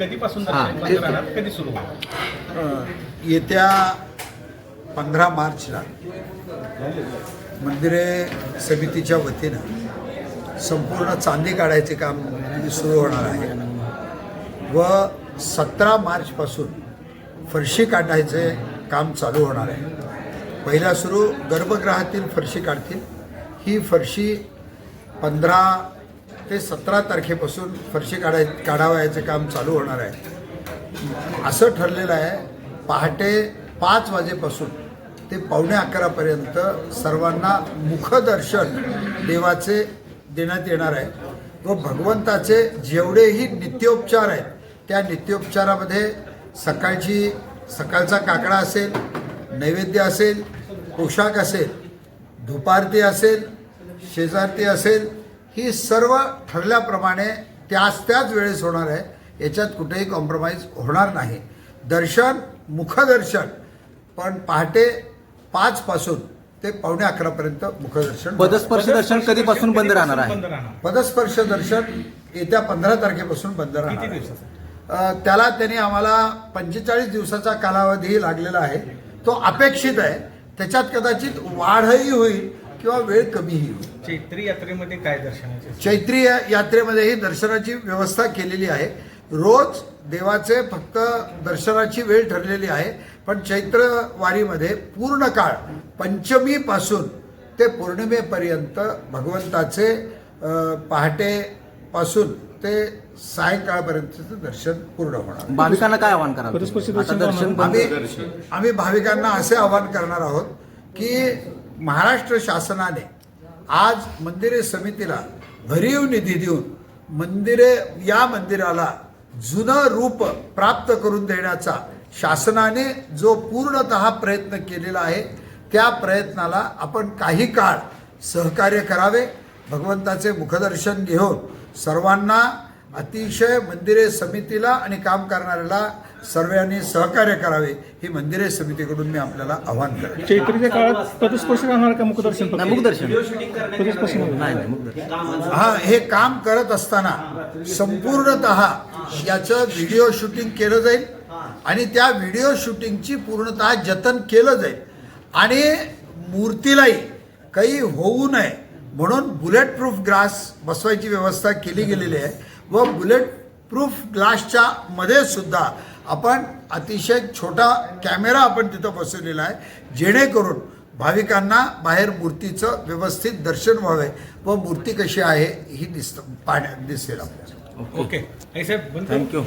कधीपासून कधी सुरू येत्या पंधरा मार्चला मंदिरे समितीच्या वतीनं संपूर्ण चांदी काढायचे काम सुरू होणार आहे. व सतरा मार्चपासून फरशी काढायचे काम चालू होणार आहे. पहिला सुरू गर्भगृहातील फरशी काढतील. ही फरशी पंधरा ते सतरा तारखेपासून फरशी काढाय काढावयाचे काम चालू होणार आहे. असं ठरलेलं आहे पहाटे पाच वाजेपासून ते पावणे अकरापर्यंत सर्वांना मुखदर्शन देवाचे देण्यात येणार आहे. व भगवंताचे जेवढेही नित्योपचार आहेत त्या नित्योपचारामध्ये सकाळची सकाळचा काकडा असेल नैवेद्य असेल पोशाख असेल धुपारती असेल शेजारती असेल ही सर्व ठरल्याप्रमाणे त्याच त्याच वेळेस होणार आहे. याच्यात कुठेही कॉम्प्रोमाइज होणार नाही. दर्शन मुखदर्शन पण पहाटे पाचपासून ते पावणे अकरापर्यंत मुखदर्शन. पदस्पर्श दर्शन कधीपासून बंद राहणार आहे? पदस्पर्श दर्शन येत्या पंधरा तारखेपासून बंद राहणार आहे. त्याला त्यांनी आम्हाला पंचेचाळीस दिवसाचा कालावधी लागलेला आहे. तो अपेक्षित आहे. त्याच्यात कदाचित वाढही होईल. किंवा वेळ कमीही होईल. चैत्री यात्रेमध्ये काय दर्शनाचे चैत्री या- यात्रेमध्येही दर्शनाची व्यवस्था केलेली आहे. रोज देवाचे फक्त दर्शनाची वेळ ठरलेली आहे पण चैत्र वारीमध्ये पूर्ण काळ पंचमीपासून ते पौर्णिमेपर्यंत भगवंताचे पहाटेपासून ते सायंकाळपर्यंतचं दर्शन पूर्ण होणार. भाविकांना काय आवाहन बंद आम्ही आम्ही भाविकांना असे आवाहन करणार आहोत की महाराष्ट्र शासनाने आज मंदिरे समितीला भरीव निधी देऊन मंदिरे या मंदिराला जुनं रूप प्राप्त करून देण्याचा शासनाने जो पूर्णतः प्रयत्न केलेला आहे त्या प्रयत्नाला आपण काही काळ सहकार्य करावे भगवंताचे मुखदर्शन घेऊन सर्वांना अतिशय मंदिरे समितीला आणि काम करणाऱ्याला सर्वांनी सहकार्य करावे ही मंदिरे समितीकडून मी आपल्याला आवाहन करेन चैत्रीच्या काळात राहणार का मुखदर्शन मुखदर्शन पदस्पर्श नाही. नाही नाही मुखदर्शन हा हे काम करत असताना संपूर्णत याचं व्हिडिओ शूटिंग केलं जाईल आणि त्या व्हिडिओ शूटिंगची पूर्णतः जतन केलं जाईल. आणि मूर्तीलाही काही होऊ नये म्हणून बुलेट प्रूफ ग्लास बसवायची व्यवस्था केली गेलेली आहे. व बुलेट प्रूफ ग्लासच्या मध्ये सुद्धा आपण अतिशय छोटा कॅमेरा आपण तिथं बसवलेला आहे जेणेकरून भाविकांना बाहेर मूर्तीचं व्यवस्थित दर्शन व्हावे व मूर्ती कशी आहे ही दिसत पाहण्या दिसेल आपल्याला. ओके? थँक्यू